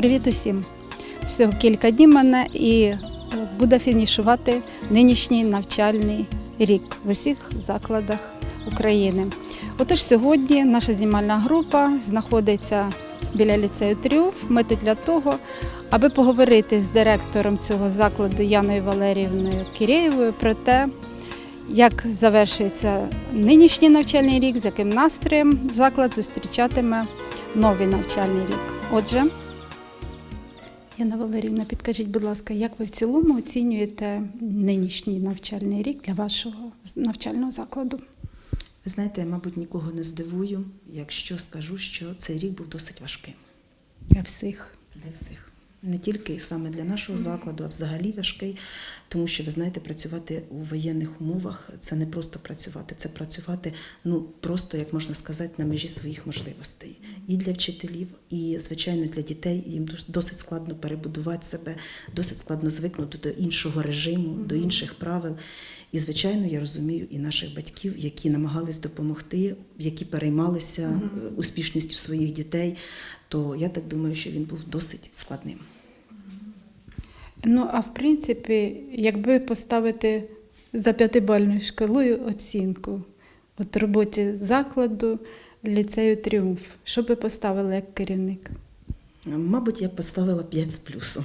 Привіт усім! Всього кілька днів мене і е, буде фінішувати нинішній навчальний рік в усіх закладах України. Отож, сьогодні наша знімальна група знаходиться біля ліцею Тріумф. Ми тут для того, аби поговорити з директором цього закладу Яною Валеріївною Кірєєвою про те, як завершується нинішній навчальний рік, з яким настроєм заклад зустрічатиме новий навчальний рік. Отже, Яна Валерівна, підкажіть, будь ласка, як ви в цілому оцінюєте нинішній навчальний рік для вашого навчального закладу? Ви знаєте, я, мабуть, нікого не здивую, якщо скажу, що цей рік був досить важким Для всіх. для всіх. Не тільки саме для нашого закладу, а взагалі важкий, тому що ви знаєте, працювати у воєнних умовах це не просто працювати, це працювати ну просто, як можна сказати, на межі своїх можливостей. І для вчителів, і звичайно для дітей їм дос- досить складно перебудувати себе, досить складно звикнути до іншого режиму, до інших правил. І, звичайно, я розумію і наших батьків, які намагались допомогти, які переймалися е, успішністю своїх дітей. То я так думаю, що він був досить складним. Ну, а в принципі, якби поставити за п'ятибальною шкалою оцінку от роботі закладу ліцею Тріумф, що би поставили як керівник? Мабуть, я поставила 5 з плюсом.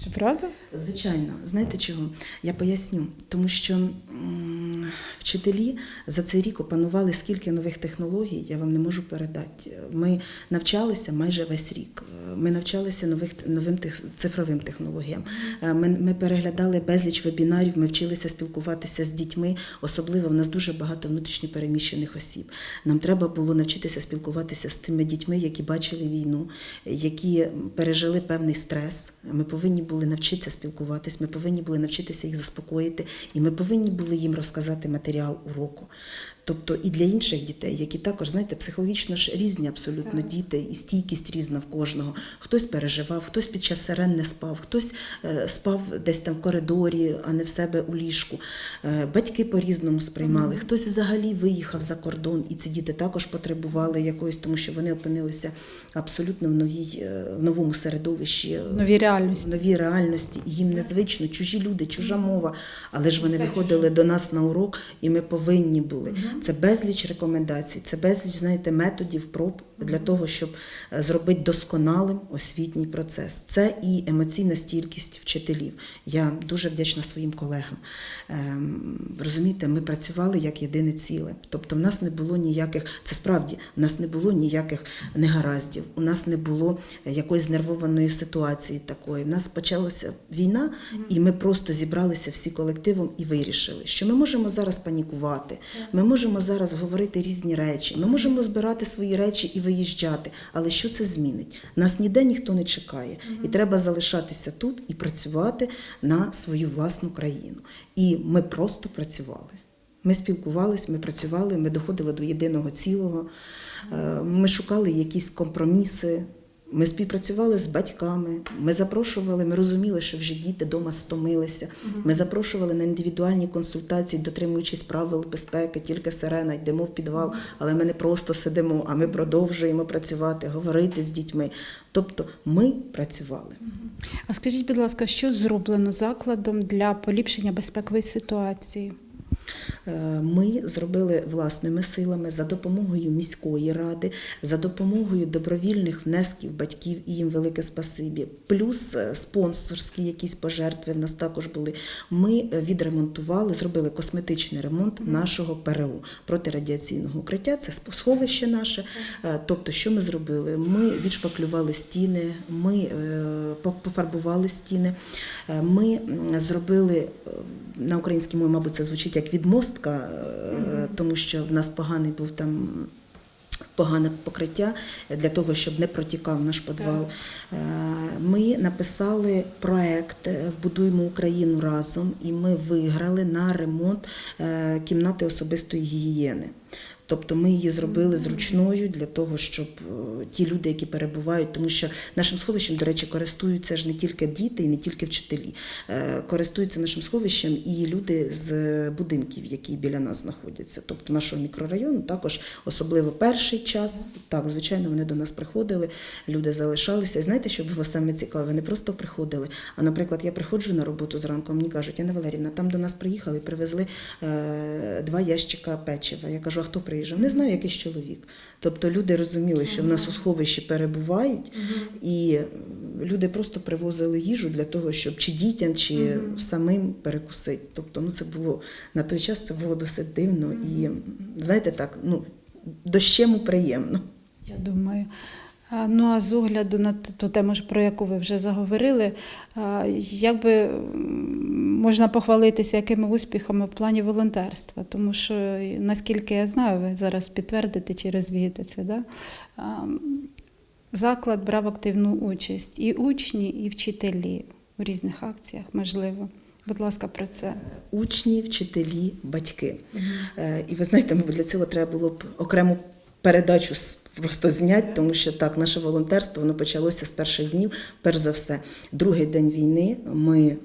Що правда? Звичайно, знаєте чого? Я поясню, тому що м, вчителі за цей рік опанували скільки нових технологій, я вам не можу передати. Ми навчалися майже весь рік. Ми навчалися нових новим тех- цифровим технологіям. Е, Ми, ми переглядали безліч вебінарів, ми вчилися спілкуватися з дітьми. Особливо в нас дуже багато внутрішньо переміщених осіб. Нам треба було навчитися спілкуватися з тими дітьми, які бачили війну, які пережили певний стрес. Ми повинні були навчитися спілкуватись, ми повинні були навчитися їх заспокоїти, і ми повинні були їм розказати матеріал уроку. Тобто і для інших дітей, які також, знаєте, психологічно ж різні абсолютно діти, і стійкість різна в кожного. Хтось переживав, хтось під час сирен не спав, хтось е, спав десь там в коридорі, а не в себе у ліжку. Е, батьки по-різному сприймали, хтось взагалі виїхав за кордон, і ці діти також потребували якоїсь, тому що вони опинилися абсолютно в новій, е, в новому середовищі. е, Нові реальності. в новій реальності, і їм незвично, чужі люди, чужа мова. Але ж вони виходили до нас на урок, і ми повинні були. Це безліч рекомендацій, це безліч, знаєте, методів проб для того, щоб е, зробити досконалим освітній процес. Це і емоційна стійкість вчителів. Я дуже вдячна своїм колегам. Ем, Розумієте, ми працювали як єдине ціле. Тобто, в нас не було ніяких, це справді, в нас не було ніяких негараздів, у нас не було якоїсь знервованої ситуації такої. В нас почалася війна, і ми просто зібралися всі колективом і вирішили, що ми можемо зараз панікувати, ми можемо зараз говорити різні речі, ми можемо збирати свої речі і виїжджати. Але що це змінить? Нас ніде ніхто не чекає, і треба залишатися тут і працювати на свою власну країну. І ми просто працювали. Ми спілкувалися, ми працювали, ми доходили до єдиного цілого. Е, Ми шукали якісь компроміси. Ми співпрацювали з батьками. Ми запрошували, ми розуміли, що вже діти вдома стомилися. Ми запрошували на індивідуальні консультації, дотримуючись правил безпеки, тільки сирена, йдемо в підвал, але ми не просто сидимо, а ми продовжуємо працювати, говорити з дітьми. Тобто ми працювали. А скажіть, будь ласка, що зроблено закладом для поліпшення безпекової ситуації? Е, Ми зробили власними силами за допомогою міської ради, за допомогою добровільних внесків батьків і їм велике спасибі. Плюс е, спонсорські якісь пожертви в нас також були. Ми е, відремонтували, зробили косметичний ремонт нашого ПРУ протирадіаційного укриття. Це сховище наше. Тобто, що ми зробили? Ми відшпаклювали стіни, ми пофарбували стіни, ми зробили на українській мові, мабуть, це звучить як відмостка, е, тому що в нас поганий був там. Погане покриття для того, щоб не протікав наш підвал. Е, Ми написали проект е, Вбудуємо Україну разом, і ми виграли на ремонт кімнати особистої гігієни. Тобто ми її зробили зручною для того, щоб е, ті люди, які перебувають, тому що нашим сховищем, до речі, користуються ж не тільки діти і не тільки вчителі, Е, користуються нашим сховищем і люди з будинків, які біля нас знаходяться. Тобто нашого мікрорайону, також особливо перший, час, так, звичайно, вони до нас приходили, люди залишалися. І знаєте, що було саме цікаве? Вони просто приходили. А, наприклад, я приходжу на роботу зранку, мені кажуть, Яна Валерівна, там до нас приїхали привезли е, два ящика печива. Я кажу, а хто приїжджав? Не знаю, якийсь чоловік. Тобто люди розуміли, що в нас у сховищі перебувають, і люди просто привозили їжу для того, щоб чи дітям, чи самим перекусити. Тобто, ну це було на той час це було досить дивно і знаєте, так, ну дощему приємно. Я думаю. Ну а з огляду на ту тему, про яку ви вже заговорили, як би можна похвалитися якими успіхами в плані волонтерства? Тому що, наскільки я знаю, ви зараз підтвердите чи розвієте це, да? Заклад брав активну участь і учні, і вчителі в різних акціях, можливо. Будь ласка, про це. Учні, вчителі, батьки. Е, І ви знаєте, мабуть, для цього треба було б окрему передачу просто зняти, тому що так, наше волонтерство воно почалося з перших днів. Перш за все, другий день війни ми е,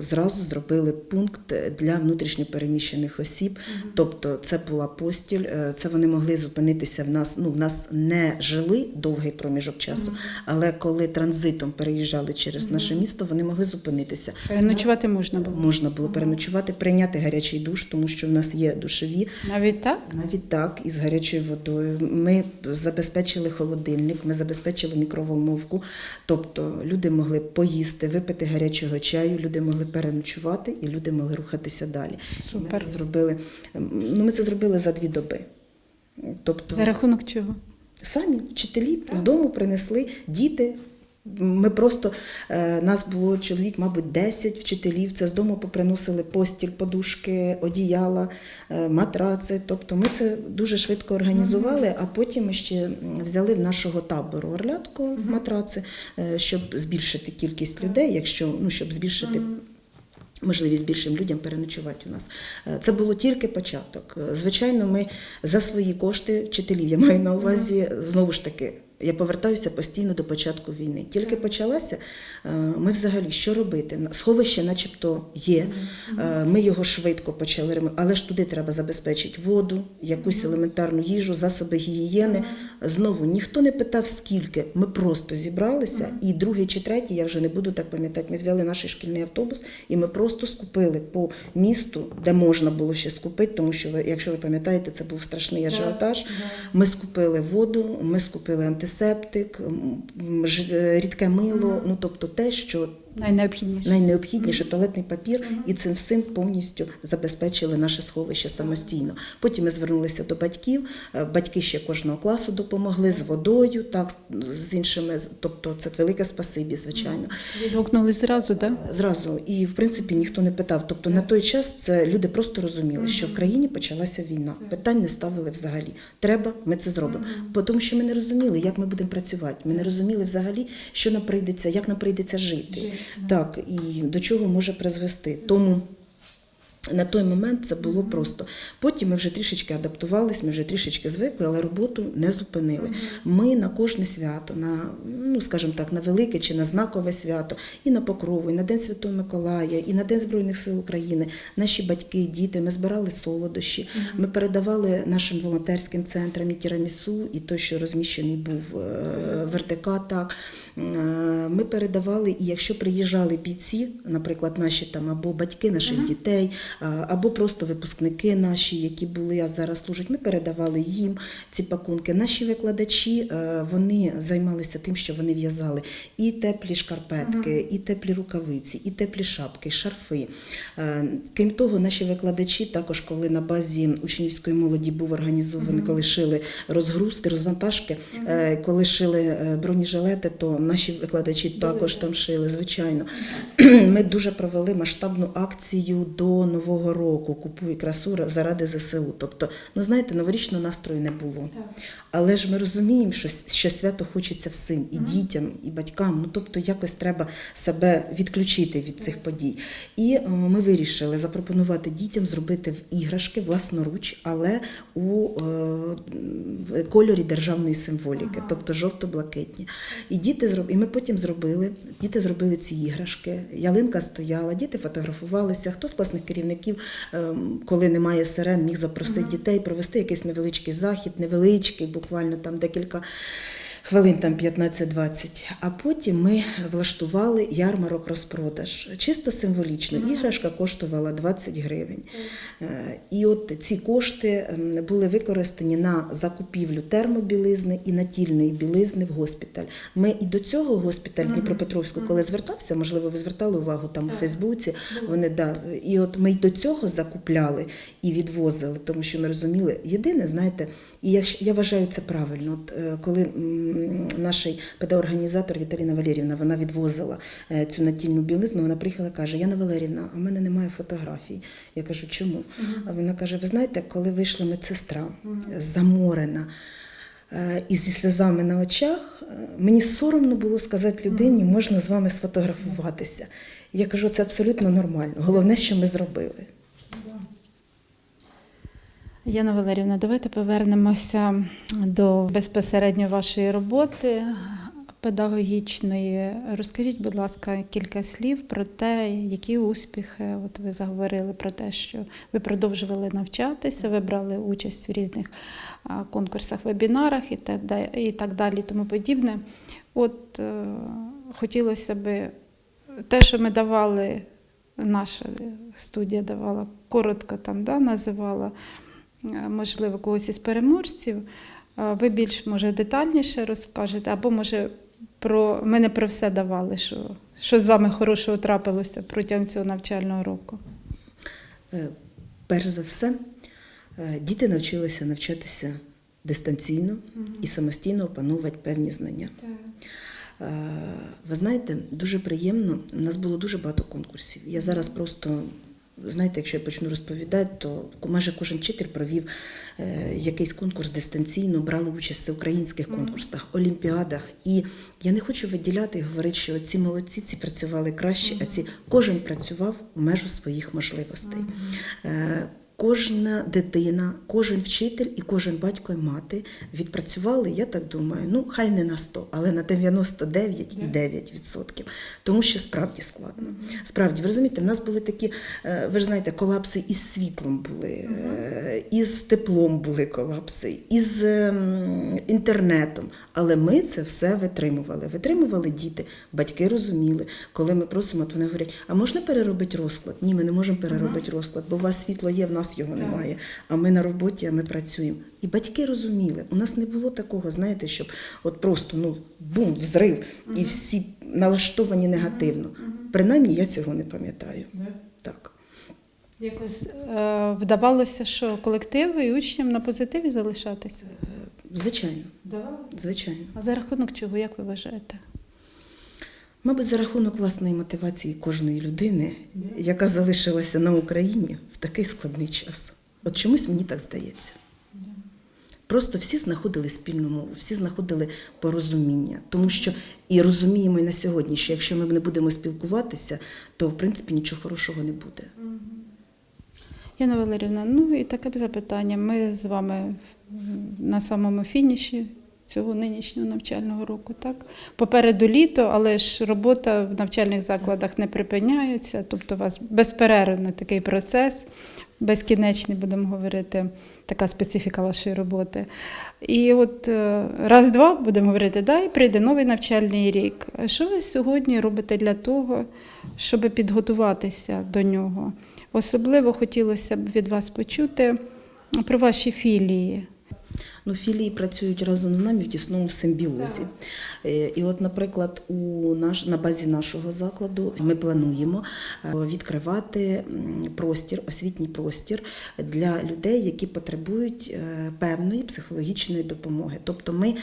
зразу зробили пункт для внутрішньопереміщених осіб. Тобто, це була постіль, е, це вони могли зупинитися в нас. Ну, в нас не жили довгий проміжок часу, але коли транзитом переїжджали через наше місто, вони могли зупинитися. Переночувати можна було. Можна було переночувати, прийняти гарячий душ, тому що в нас є душові. Навіть так? Навіть так, із гарячою водою. Ми забезпечили холодильник, ми забезпечили мікроволновку. Тобто люди могли поїсти, випити гарячого чаю, люди могли переночувати і люди могли рухатися далі. Супер. Ми це зробили, ну, ми це зробили за дві доби. Тобто За рахунок чого? Самі вчителі з дому принесли діти. Ми просто е, нас було чоловік, мабуть, 10 вчителів. Це з дому поприносили постіль, подушки, одіяла, е, матраци. Тобто ми це дуже швидко організували, а потім ми ще взяли в нашого табору орлятко матраци, е, щоб збільшити кількість людей, якщо ну щоб збільшити. Можливість більшим людям переночувати у нас. Це було тільки початок. Звичайно, ми за свої кошти, вчителів, я маю на увазі, знову ж таки, я повертаюся постійно до початку війни. Тільки почалася, е, ми взагалі що робити? Сховище начебто є, е, ми його швидко почали ремонтувати, але ж туди треба забезпечити воду, якусь елементарну їжу, засоби гігієни. Знову ніхто не питав, скільки. Ми просто зібралися, і другий чи третій, я вже не буду так пам'ятати, ми взяли наш шкільний автобус і ми просто скупили по місту, де можна було ще скупити, тому що ви, якщо ви пам'ятаєте, це був страшний ажіотаж. Ми скупили воду, ми скупили антисептик, е, рідке мило, ну тобто те, що Найнеобхідніше. найнеобхідніше туалетний папір, і цим всім повністю забезпечили наше сховище самостійно. Потім ми звернулися до батьків. е, Батьки ще кожного класу допомогли з водою, так з іншими. Тобто це велике спасибі, звичайно. Відгукнулись зразу, так? Зразу і в принципі ніхто не питав. Тобто на той час це люди просто розуміли, що в країні почалася війна. Питань не ставили взагалі. Треба, ми це зробимо. Бо Тому що ми не розуміли, як ми будемо працювати. Ми не розуміли взагалі, що нам прийдеться, як нам прийдеться жити. Так і до чого може призвести. Тому. На той момент це було просто. Потім ми вже трішечки адаптувались, ми вже трішечки звикли, але роботу не зупинили. Ми на кожне свято, на ну скажімо так, на велике чи на знакове свято, і на Покрову, і на День Святого Миколая, і на День Збройних сил України. Наші батьки, діти, ми збирали солодощі. Ми передавали нашим волонтерським центрам і тірамісу, і той, що розміщений був е, в РТК, так. Е, Ми передавали, і якщо приїжджали бійці, наприклад, наші там або батьки наших дітей, або просто випускники наші, які були, а зараз служать, ми передавали їм ці пакунки. Наші викладачі е, вони займалися тим, що вони в'язали. І теплі шкарпетки, і теплі рукавиці, і теплі шапки, шарфи. Е, Крім того, наші викладачі також, коли на базі учнівської молоді був організований, коли шили розгрузки, розвантажки, е, коли шили бронежилети, то наші викладачі також там шили, звичайно. Ми дуже провели масштабну акцію до Нового року Купуй красу заради ЗСУ. Тобто, ну знаєте, новорічного настрою не було. Але ж ми розуміємо, що, що свято хочеться всім, і дітям, і батькам. Ну тобто, якось треба себе відключити від цих подій. І е, ми вирішили запропонувати дітям зробити в іграшки власноруч, але у е, кольорі державної символіки, тобто жовто-блакитні. І діти зроб... і ми потім зробили. Діти зробили ці іграшки. Ялинка стояла, діти фотографувалися. Хто з класних керівників? ем, коли немає сирен, міг запросити дітей, провести якийсь невеличкий захід, невеличкий, буквально там декілька. Хвилин там 15-20. А потім ми влаштували ярмарок розпродаж. Чисто символічно. Іграшка коштувала 20 гривень. Е, І от ці кошти були використані на закупівлю термобілизни і натільної білизни в госпіталь. Ми і до цього госпіталь Дніпропетровську, коли звертався, можливо, ви звертали увагу там у Фейсбуці. Вони да, і от ми й до цього закупляли і відвозили, тому що ми розуміли. Єдине, знаєте, і я, я вважаю це правильно. От е, коли наш педагог-організатор Віталіна Валерівна вона відвозила е, цю натільну білизну, вона приїхала і каже: Яна Валерівна, а в мене немає фотографій. Я кажу, чому? А вона каже: Ви знаєте, коли вийшла медсестра заморена. е, І зі сльозами на очах мені соромно було сказати людині, можна з вами сфотографуватися. Я кажу, це абсолютно нормально. Головне, що ми зробили. Яна Валерівна, давайте повернемося до безпосередньо вашої роботи педагогічної. Розкажіть, будь ласка, кілька слів про те, які успіхи. От ви заговорили про те, що ви продовжували навчатися, ви брали участь в різних конкурсах, вебінарах і так далі, тому подібне. От е, хотілося би те, що ми давали, наша студія давала коротко там, да, називала можливо, когось із переможців. Е, Ви більш може детальніше розкажете, або може про ми не про все давали, що, що з вами хорошого трапилося протягом цього навчального року. Е, Перш за все, е, діти навчилися навчатися дистанційно і самостійно опановувати певні знання. Е, Ви знаєте, дуже приємно. У нас було дуже багато конкурсів. Я зараз просто. Знаєте, якщо я почну розповідати, то майже кожен вчитель провів е, якийсь конкурс дистанційно, брали участь в українських конкурсах, олімпіадах. І я не хочу виділяти і говорити, що ці молодці ці працювали краще, а ці кожен працював у межу своїх можливостей. Кожна дитина, кожен вчитель і кожен батько і мати відпрацювали, я так думаю, ну хай не на 100, але на 99,9%. Тому що справді складно. Справді, ви розумієте, в нас були такі, е, ви ж знаєте, колапси із світлом були, е, із теплом були колапси, із ем, інтернетом. Але ми це все витримували. Витримували діти, батьки розуміли. Коли ми просимо, то вони говорять: а можна переробити розклад? Ні, ми не можемо переробити розклад, бо у вас світло є, в нас його немає. А ми на роботі, а ми працюємо. І батьки розуміли. У нас не було такого, знаєте, щоб от просто ну бум, взрив, і всі налаштовані негативно. Принаймні я цього не пам'ятаю. Так. Якось е, вдавалося, що колективу і учням на позитиві залишатися? Звичайно, Вдавалося. звичайно. А за рахунок чого, як ви вважаєте? Мабуть, за рахунок власної мотивації кожної людини, яка залишилася на Україні в такий складний час. От чомусь мені так здається. Просто всі знаходили спільну мову, всі знаходили порозуміння. Тому що і розуміємо і на сьогодні, що якщо ми не будемо спілкуватися, то в принципі нічого хорошого не буде. Яна Валерівна, ну і таке запитання. Ми з вами на самому фініші цього нинішнього навчального року. Так? Попереду літо, але ж робота в навчальних закладах не припиняється, тобто у вас безперервний такий процес, безкінечний, будемо говорити, така специфіка вашої роботи. І от е, раз-два будемо говорити, да, і прийде новий навчальний рік. Що ви сьогодні робите для того, щоб підготуватися до нього? Особливо хотілося б від вас почути про ваші філії. Ну, філії працюють разом з нами в тісному симбіозі. Е, І от, наприклад, у наш, на базі нашого закладу ми плануємо е, відкривати простір, освітній простір для людей, які потребують е, певної психологічної допомоги. Тобто ми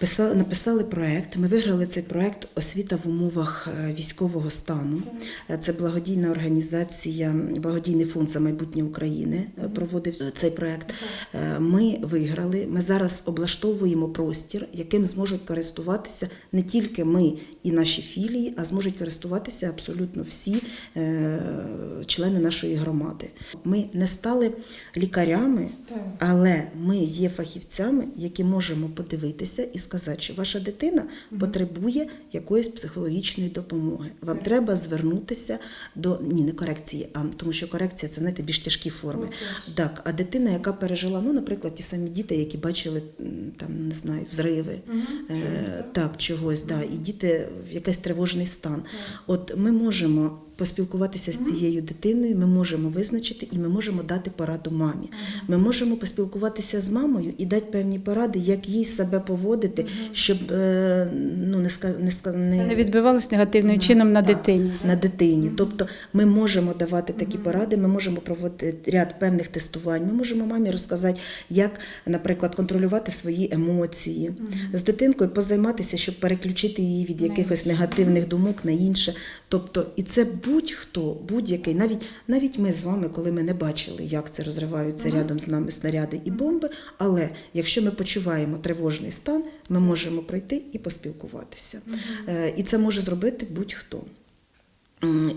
писали, написали проект. Ми виграли цей проект Освіта в умовах е, військового стану. Е, Це благодійна організація, благодійний фонд за майбутнє України е, проводив цей проект. Е, Ми виграли. Ми зараз облаштовуємо простір, яким зможуть користуватися не тільки ми і наші філії, а зможуть користуватися абсолютно всі е, члени нашої громади. Ми не стали лікарями, але ми є фахівцями, які можемо подивитися подивитися і сказати, що ваша дитина потребує якоїсь психологічної допомоги. Вам треба звернутися до ні, не корекції, а тому що корекція це знаєте більш тяжкі форми. Так, а дитина, яка пережила, ну, наприклад, ті самі діти, які бачили там, не знаю, взриви, е, так, чогось, да, і діти в якийсь тривожний стан. От ми можемо поспілкуватися з цією дитиною, ми можемо визначити і ми можемо дати пораду мамі. Ми можемо поспілкуватися з мамою і дати певні поради, як їй себе поводити, щоб е, ну, не, не, Це не відбивалось негативним чином на так, дитині. на дитині. Тобто ми можемо давати такі поради, ми можемо проводити ряд певних тестувань. Ми можемо мамі розказати, як, наприклад, контролювати свої емоції, з дитинкою позайматися, щоб переключити її від якихось негативних думок на інше. Тобто, і це будь-хто, будь-який, навіть навіть ми з вами, коли ми не бачили, як це розриваються рядом з нами снаряди і бомби. Але якщо ми почуваємо тривожний стан, ми можемо прийти і поспілкуватися. Е, І це може зробити будь-хто.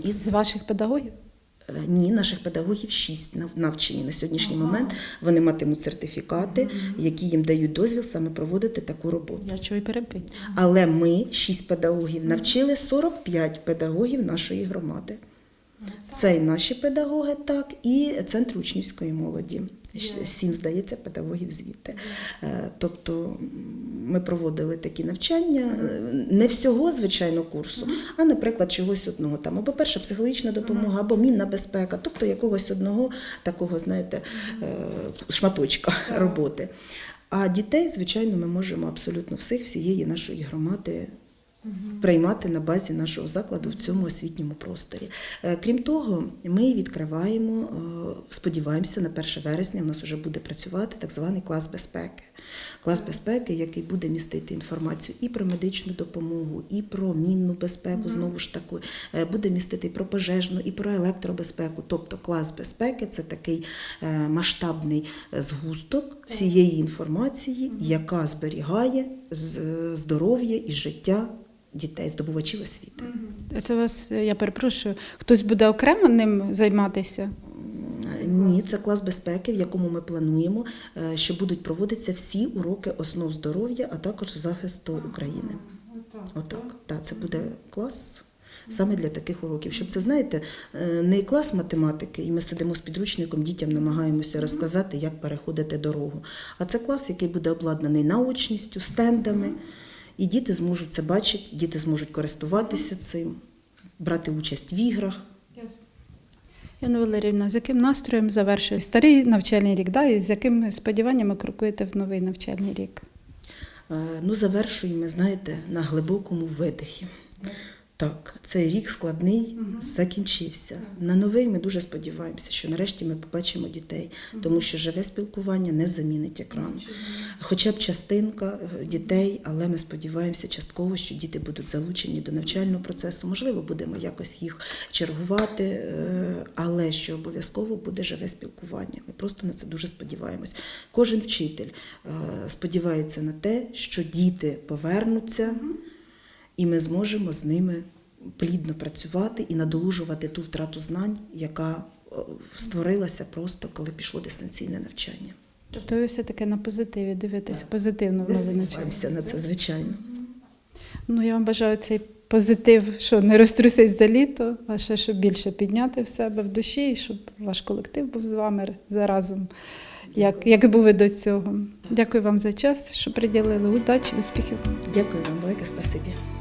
Із ваших педагогів? Ні, наших педагогів шість навчені на сьогоднішній момент. Вони матимуть сертифікати, які їм дають дозвіл саме проводити таку роботу. Я чую перебити. Але ми, шість педагогів, навчили 45 педагогів нашої громади. Це і наші педагоги, так, і центр учнівської молоді. Сім, здається, педагогів звідти. Е, Тобто ми проводили такі навчання, е, не всього, звичайно, курсу, а, наприклад, чогось одного. Там, або перша психологічна допомога, або мінна безпека, тобто якогось одного такого, знаєте, е, шматочка роботи. А дітей, звичайно, ми можемо абсолютно всіх, всієї нашої громади приймати на базі нашого закладу в цьому освітньому просторі. Е, Крім того, ми відкриваємо, е, сподіваємося, на 1 вересня в нас вже буде працювати так званий клас безпеки. Клас безпеки, який буде містити інформацію і про медичну допомогу, і про мінну безпеку, знову ж таки, е, буде містити і про пожежну, і про електробезпеку. Тобто клас безпеки це такий масштабний згусток всієї інформації, яка зберігає здоров'я і життя дітей, здобувачів освіти. Це вас, я перепрошую, хтось буде окремо ним займатися? Ні, це клас безпеки, в якому ми плануємо, е, що будуть проводитися всі уроки основ здоров'я, а також захисту України. Отак. Так, це буде клас. Саме для таких уроків, щоб це знаєте, е, не клас математики, і ми сидимо з підручником, дітям намагаємося розказати, як переходити дорогу. А це клас, який буде обладнаний наочністю, стендами, і діти зможуть це бачити, діти зможуть користуватися цим, брати участь в іграх. Яна Валерівна, з яким настроєм завершує старий навчальний рік, да? і з якими сподіваннями крокуєте в новий навчальний рік? Е, Ну, завершуємо, знаєте, на глибокому видихі. Так, цей рік складний закінчився. На новий ми дуже сподіваємося, що нарешті ми побачимо дітей, тому що живе спілкування не замінить екран. Хоча б частинка е, дітей, але ми сподіваємося частково, що діти будуть залучені до навчального процесу. Можливо, будемо якось їх чергувати, е, але що обов'язково буде живе спілкування. Ми просто на це дуже сподіваємось. Кожен вчитель е, сподівається на те, що діти повернуться і ми зможемо з ними плідно працювати і надолужувати ту втрату знань, яка е, створилася просто коли пішло дистанційне навчання. Тобто ви все-таки на позитиві дивитеся, позитивно сподіваємося на це, звичайно. Ну, я вам бажаю цей позитив, що не розтрусить за літо, а ще щоб більше підняти в себе в душі, і щоб ваш колектив був з вами заразом, як, як і був до цього. Дякую вам за час, що приділили. Удачі, успіхів. Дякую вам, велике спасибі.